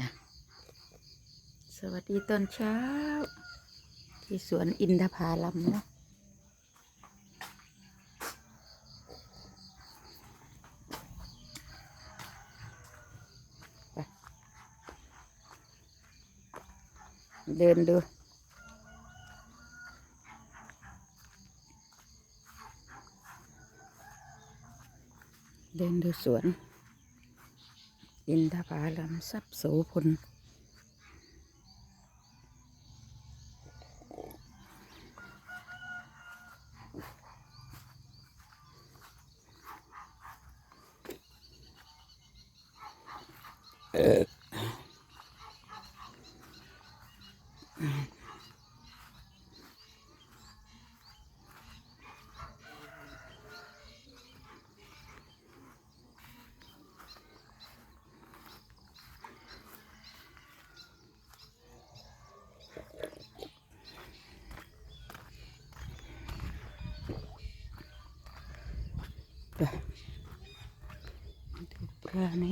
นะสวัสดีตอนเช้า ที่สวนอินทผาลัมเนาะไปเดินดูเดินดูสวน อินทผาลัมทรัพย์โสพลไปดู ปลาใ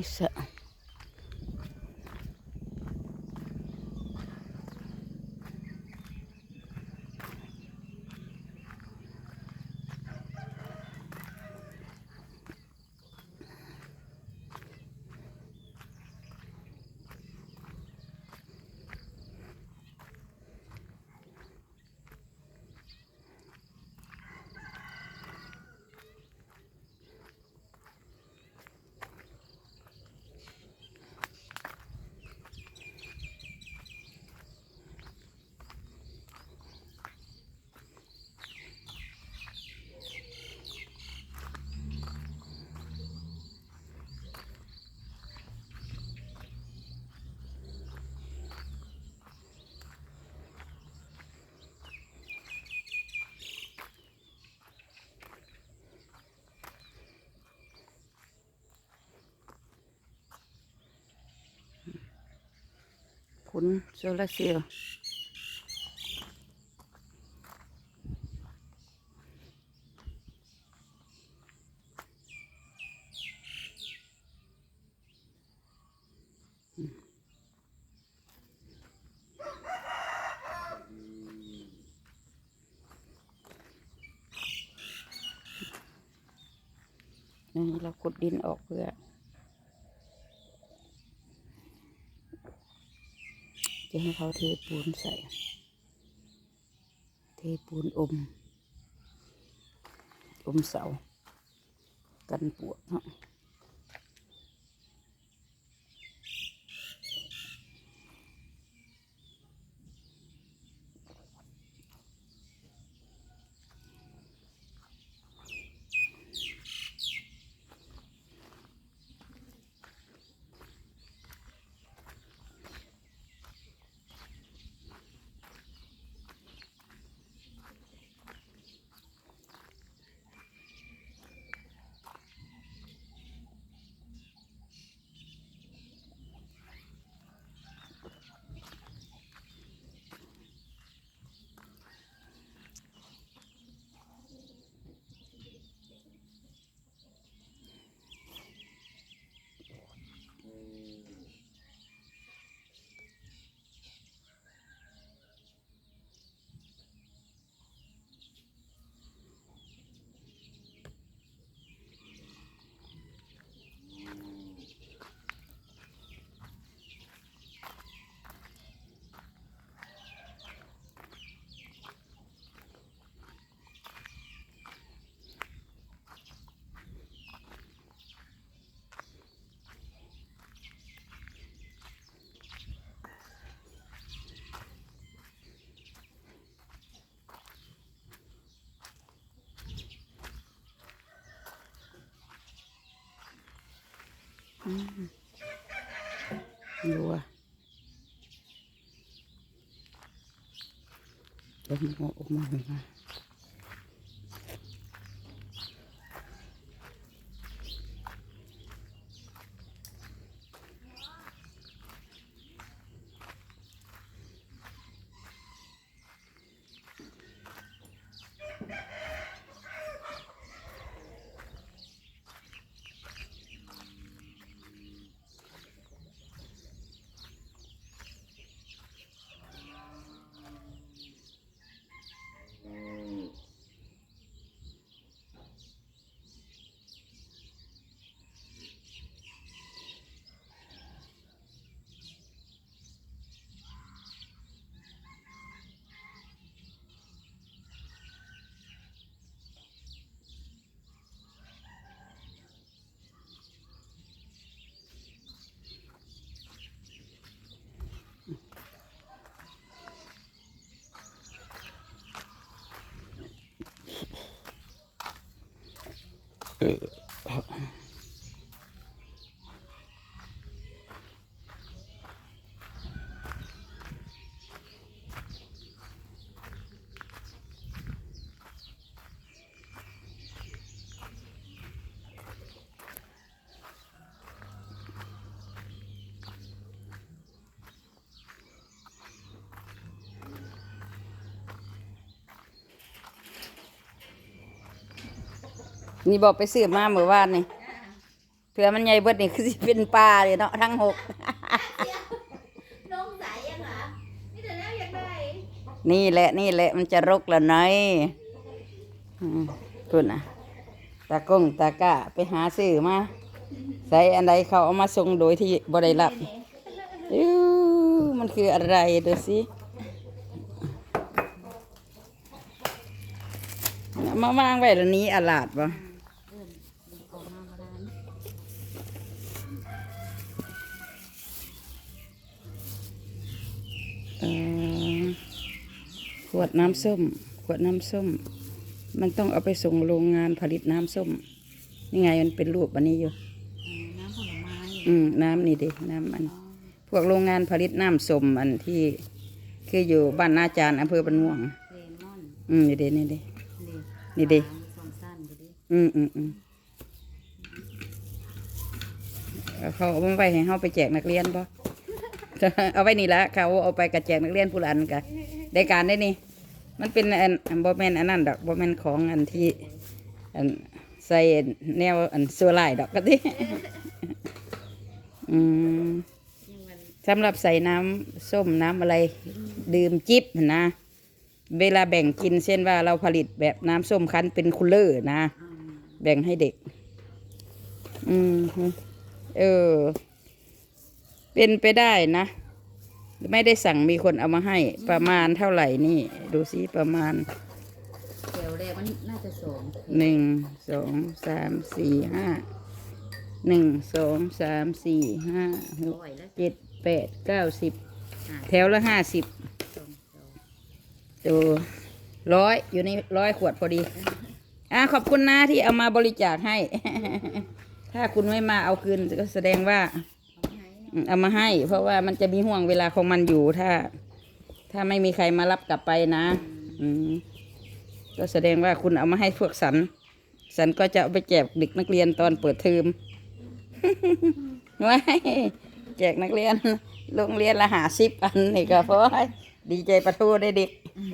นโซลาเซลล์นี่เราขุดดินออกเพื่อ จะให้เขาเทปูนใส่ เทปูนอม อมเสา กันปวดเนาะ ดูอะจะมาออกมาเลยนะ นี่บอกไปซื้อมาเมื่อวานนี่เผื่อมันใหญ่เบิดนี่คือสิเป็นปลาเลยเนาะทั้งหกน้องใสยังเหรอนี่แต่แล้วอยากได้นี่แหละนี่แหละมันจะรกละน้อยอืมคุณน่ะตากงตากะไปหาซื้อมาใส่อันใดเขาเอามาส่งโดยที่บ่ได้รับอิ้วมันคืออะไรดูสิเอามาวางไว้แล้วนี้อาลาดบ่เอ่อ ขวดน้ำส้ม ขวดน้ำส้ม มันต้องเอาไปส่งโรงงานผลิตน้ำส้มนี่ไงมันเป็นรูปอันนี้อยู่ น้ำผลไม้อืมน้ำนี่ดิน้ำมัน พวกโรงงานผลิตน้ำส้มอันที่คืออยู่บ้านนาจารย์อำเภอบันม่วง เลมอนอืมนี่ดินี่ดิ เลนี่ดิ สองสั้นดูดิอืมอืมอืมเขาเอาไว้ให้เขาไปแจกนักเรียนปะ เอาไว้นี่ละเขาเอาไปกระแจกนักเรียนผู้ละอันกันได้การได้นี่ มันเป็นอันบอแมนอันนั้นดอกบอแมนของอันที่อันใส่แนวอันสัวไล่ดอกกะทิอืมสำหรับใส่น้ำส้มน้ำอะไร ดื่มจิบนะ เวลาแบ่งกินเช่นว่าเราผลิตแบบน้ำส้มคั้นเป็นคูลเลอร์นะ แบ่งให้เด็ก อืมเออ เป็นไปได้นะ ไม่ได้สั่งมีคนเอามาให้ ประมาณเท่าไหร่นี่ ดูสิประมาณเดี๋ยวแรกมันน่าจะสองหนึ่งสองสามสี่ห้าหนึ่งสองสามสี่ห้าหกร้อยแล้วเจ็ดแปดเก้าสิบอ่าแถวละห้าสิบสองสองดูร้อยอยู่ในร้อยขวดพอดี อะขอบคุณนะที่เอามาบริจาคให้ ถ้าคุณไม่มาเอาคืนก็แสดงว่า เอามาให้ เพราะว่ามันจะมีห่วงเวลาของมันอยู่ถ้า ถ้าไม่มีใครมารับกลับไปนะ อืมก็แสดงว่าคุณเอามาให้พวกสัน สันก็จะเอาไปแจกเด็กนักเรียนตอนเปิดเทอมไว้แจกนักเรียน โรงเรียนละหาสิบอันนี่ก็พอดีใจประทูได้เด็กอื